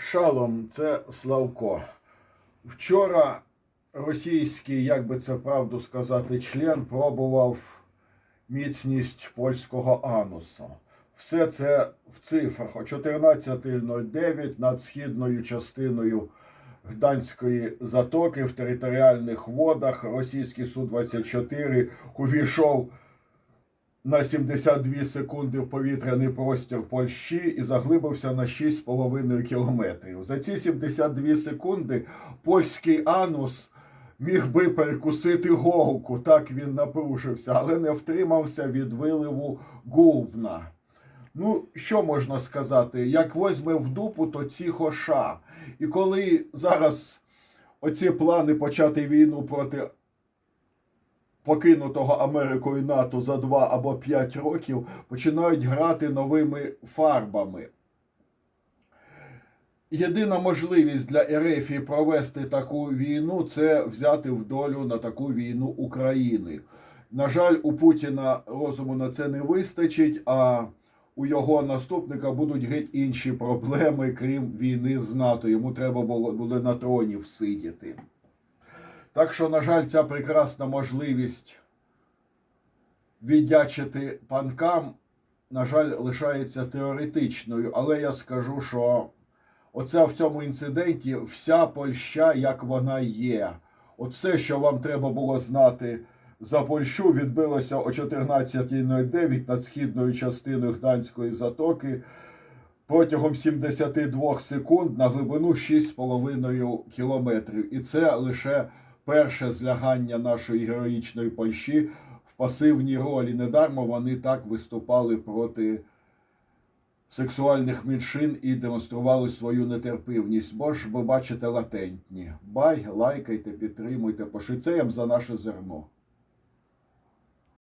Шалом, це Славко. Вчора російський, як би це правду сказати, член пробував міцність польського ануса. Все це в цифрах о 14.09 над східною частиною Гданської затоки в територіальних водах російський Су-24 увійшов на 72 секунди в повітряний простір Польщі і заглибився на 6,5 кілометрів. За ці 72 секунди польський анус міг би перекусити голку, так він напружився, але не втримався від виливу говна. Ну, що можна сказати? Як возьме в дупу, то ці хоша. І коли зараз оці плани почати війну проти покинутого Америкою НАТО за 2 або 5 років починають грати новими фарбами. Єдина можливість для Ерефії провести таку війну це взяти в долю на таку війну України. На жаль, у Путіна розуму на це не вистачить, а у його наступника будуть геть інші проблеми, крім війни з НАТО. Йому треба було буде на троні всидіти. Так що, на жаль, ця прекрасна можливість віддячити панкам, на жаль, лишається теоретичною. Але я скажу, що оце в цьому інциденті вся Польща, як вона є. От все, що вам треба було знати за Польщу, відбилося о 14.09 над східною частиною Гданської затоки протягом 72 секунд на глибину 6,5 кілометрів. І це лише перше злягання нашої героїчної Польщі в пасивній ролі. Недармо вони так виступали проти сексуальних меншин і демонстрували свою нетерпивність. Бо ж ви бачите латентні. Бай, лайкайте, підтримуйте, пошицеєм за наше зерно.